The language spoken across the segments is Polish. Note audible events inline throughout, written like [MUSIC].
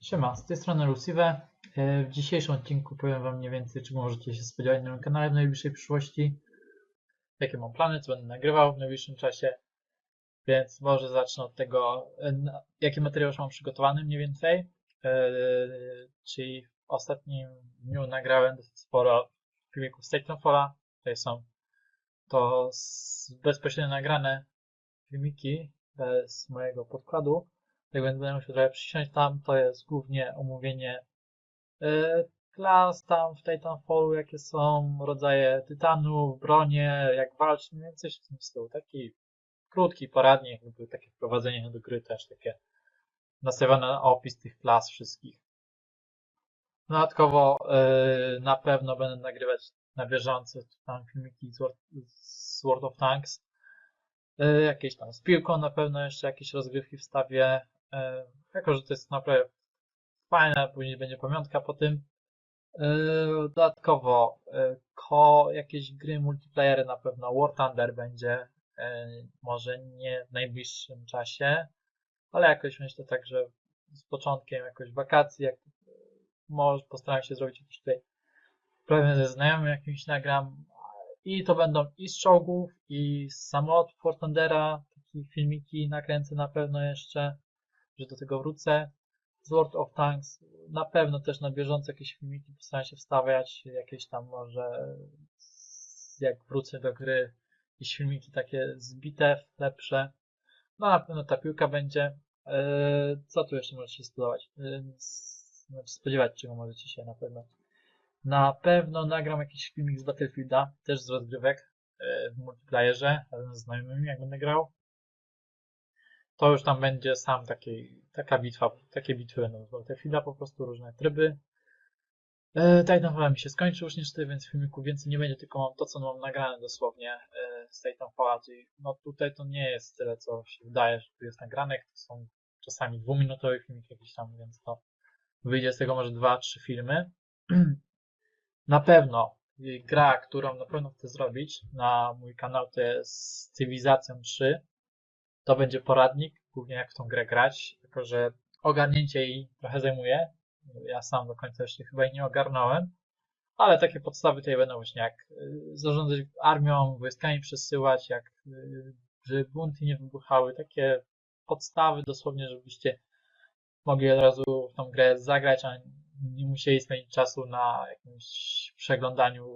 Siema, z tej strony Lucive. E, W dzisiejszym odcinku powiem Wam mniej więcej, czego możecie się spodziewać na moim kanale w najbliższej przyszłości. Jakie mam plany, co będę nagrywał w najbliższym czasie. Więc może zacznę od tego, e, jaki materiał już mam przygotowany mniej więcej. E, Czyli w ostatnim dniu nagrałem sporo filmików z Titanfalla. Tutaj są to bezpośrednio nagrane filmiki bez mojego podkładu. Więc będę musiał trochę przysiąść tam. To jest głównie omówienie e, klas tam w Titanfallu, jakie są rodzaje tytanów, bronie, jak walczyć, mniej więcej w tym stylu. Taki krótki poradnik, jakby takie wprowadzenie do gry też, takie nastawione na opis tych klas wszystkich. Dodatkowo e, na pewno będę nagrywać na bieżąco tam filmiki z World, z World of Tanks. E, jakieś tam z piłką na pewno jeszcze jakieś rozgrywki wstawię. E, jako, że to jest naprawdę fajne, później będzie pamiątka po tym. E, dodatkowo e, ko, jakieś gry multiplayery na pewno. War Thunder będzie, może nie w najbliższym czasie, ale jakoś myślę tak, że z początkiem jakoś wakacji, jak może postaram się zrobić jakiś tutaj prawie ze znajomym jakimś nagram i to będą i z czołgów, i z samolotów War Thundera, takie filmiki nakręcę na pewno jeszcze, że do tego wrócę. Z World of Tanks na pewno też na bieżąco jakieś filmiki postaram się wstawiać, jakieś tam może jak wrócę do gry, jakieś filmiki takie z bitew lepsze. No na pewno ta piłka będzie. Eee, Co tu jeszcze może się spodobać? Eee, s- Znaczy spodziewać czego możecie się na pewno. Na pewno nagram jakiś filmik z Battlefielda, też z rozgrywek e, w multiplayerze, razem z znajomymi, jak będę grał. To już tam będzie sam taki, taka bitwa, takie bitwy będą z Battlefielda, po prostu różne tryby. E, Titanfall mi się skończył już niestety, więc filmiku więcej nie będzie, tylko mam to, co mam nagrane dosłownie e, z Titanfalla, czyli no tutaj to nie jest tyle, co się wydaje, że tu jest nagranek, to są czasami dwuminutowe filmiki jakieś tam, więc to wyjdzie z tego może dwa, trzy filmy. [CLEARS THROAT] Na pewno gra, którą na pewno chcę zrobić na mój kanał to jest Cywilizacją 3. To będzie poradnik, głównie jak w tą grę grać, tylko że ogarnięcie jej trochę zajmuje. Ja sam do końca jeszcze chyba jej nie ogarnąłem, ale takie podstawy tutaj będą właśnie jak y, zarządzać armią, wojskami przesyłać, jak y, żeby bunty nie wybuchały, takie podstawy dosłownie, żebyście mogli od razu w tą grę zagrać, a nie musieli spędzić czasu na jakimś przeglądaniu,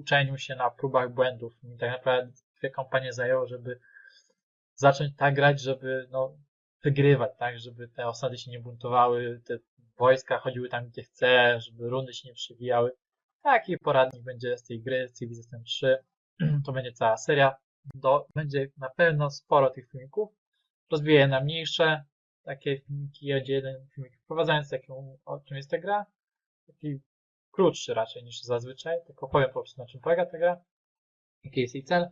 uczeniu się na próbach błędów. Mi tak naprawdę dwie kampanie zajęło, żeby zacząć tak grać, żeby no, wygrywać, tak, żeby te osady się nie buntowały, te wojska chodziły tam, gdzie chce, żeby rundy się nie przewijały. Taki poradnik będzie z tej gry, z Civilization 3. [CLEARS THROAT] To będzie cała seria. Do, będzie na pewno sporo tych filmików. Rozbiję je na mniejsze, takie filmiki, będzie jeden filmik wprowadzający, jaką, o czym jest ta gra. Taki krótszy raczej niż zazwyczaj, tylko powiem po prostu na czym polega ta gra, jaki jest jej cel,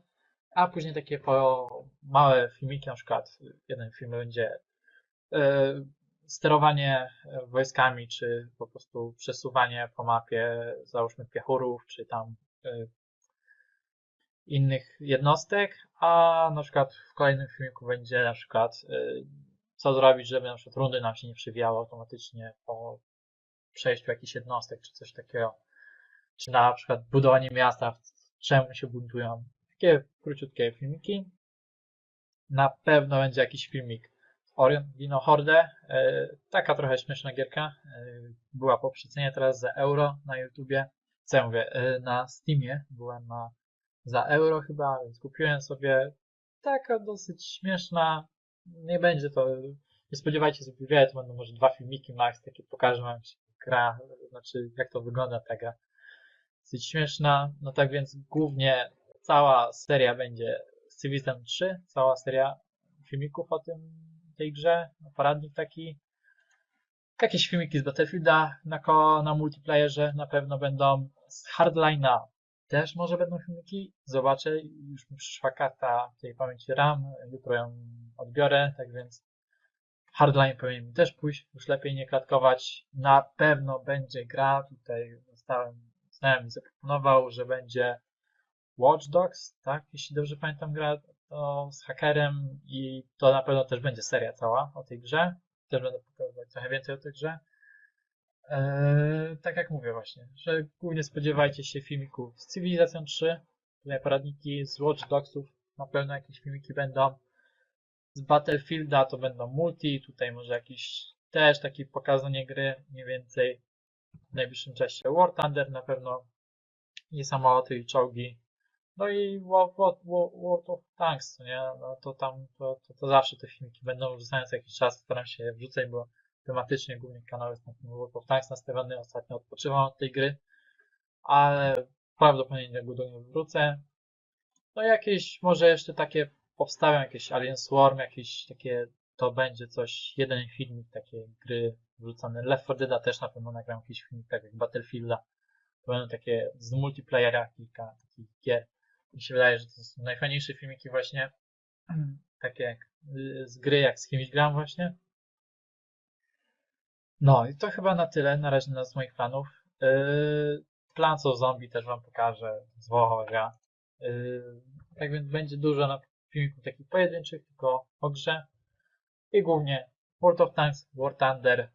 a później takie małe filmiki, na przykład jeden film będzie e, sterowanie wojskami, czy po prostu przesuwanie po mapie, załóżmy piechurów, czy tam e, innych jednostek, a na przykład w kolejnym filmiku będzie na przykład e, co zrobić, żeby na przykład rundy nam się nie przewijały automatycznie po przejściu jakichś jednostek, czy coś takiego. Czy na przykład budowanie miasta, czemu się buntują. Takie króciutkie filmiki. Na pewno będzie jakiś filmik Orion Dino Horde. E, taka trochę śmieszna gierka. E, była po przecenie teraz za euro na YouTubie. Co ja mówię, e, na Steamie była na za euro chyba, więc kupiłem sobie taka dosyć śmieszna. Nie będzie to, nie spodziewajcie sobie wiele, to będą może dwa filmiki max, takie pokażę wam jak się gra, znaczy jak to wygląda ta gra. Dosyć śmieszna, no tak więc głównie cała seria będzie z Civilization 3, cała seria filmików o tym, tej grze, poradnik taki. Jakieś filmiki z Battlefielda na, ko- na multiplayerze na pewno będą. Z Hardline'a też może będą filmiki. Zobaczę, już mi przyszła karta tej pamięci RAM, jutro ją odbiorę, tak więc Hardline powinien mi też pójść, już lepiej nie klatkować. Na pewno będzie gra, tutaj zostałem, znajomy zaproponował, że będzie Watch Dogs, tak? Jeśli dobrze pamiętam gra, z hakerem i to na pewno też będzie seria cała o tej grze. też będę pokazywać trochę więcej o tej grze. Eee, tak jak mówię właśnie, że głównie spodziewajcie się filmików z Cywilizacją 3, tutaj poradniki z Watch Dogsów, na pewno jakieś filmiki będą. Z Battlefielda to będą multi, tutaj może jakiś też taki pokazanie gry mniej więcej w najbliższym czasie. War Thunder na pewno i samoloty i czołgi. No i World, World, World of Tanks, nie? No to tam, to, to, to zawsze te filmiki będą wrzucane co jakiś czas, staram się je wrzucać, bo tematycznie głównie kanał jest na tym World of Tanks nastawiony, ostatnio odpoczywam od tej gry, ale prawdopodobnie niedługo do niej wrócę. No jakieś, może jeszcze takie powstawią jakieś Alien Swarm, jakieś takie, to będzie coś, jeden filmik takiej gry wrzucony. Left 4 Dead też na pewno nagram jakiś filmik, tak jak Battlefielda. To będą takie z multiplayera kilka takich gier. Mi się wydaje, że to są najfajniejsze filmiki właśnie, [CLEARS THROAT] takie jak y, z gry, jak z kimś gram właśnie. No i to chyba na tyle, na razie z moich planów. Yy, Plants of Zombie też wam pokażę z Wohoga. Yy, tak więc będzie dużo na filmików takich pojedynczych, tylko o grze. I głównie World of Tanks, War Thunder,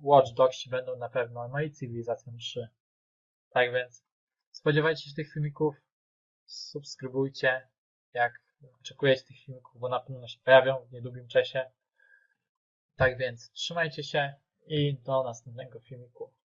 Watch Dogs będą na pewno, no i Cywilizacją 3. Tak więc spodziewajcie się tych filmików, subskrybujcie, jak oczekujecie tych filmików, bo na pewno się pojawią w niedługim czasie. Tak więc trzymajcie się i do następnego filmiku.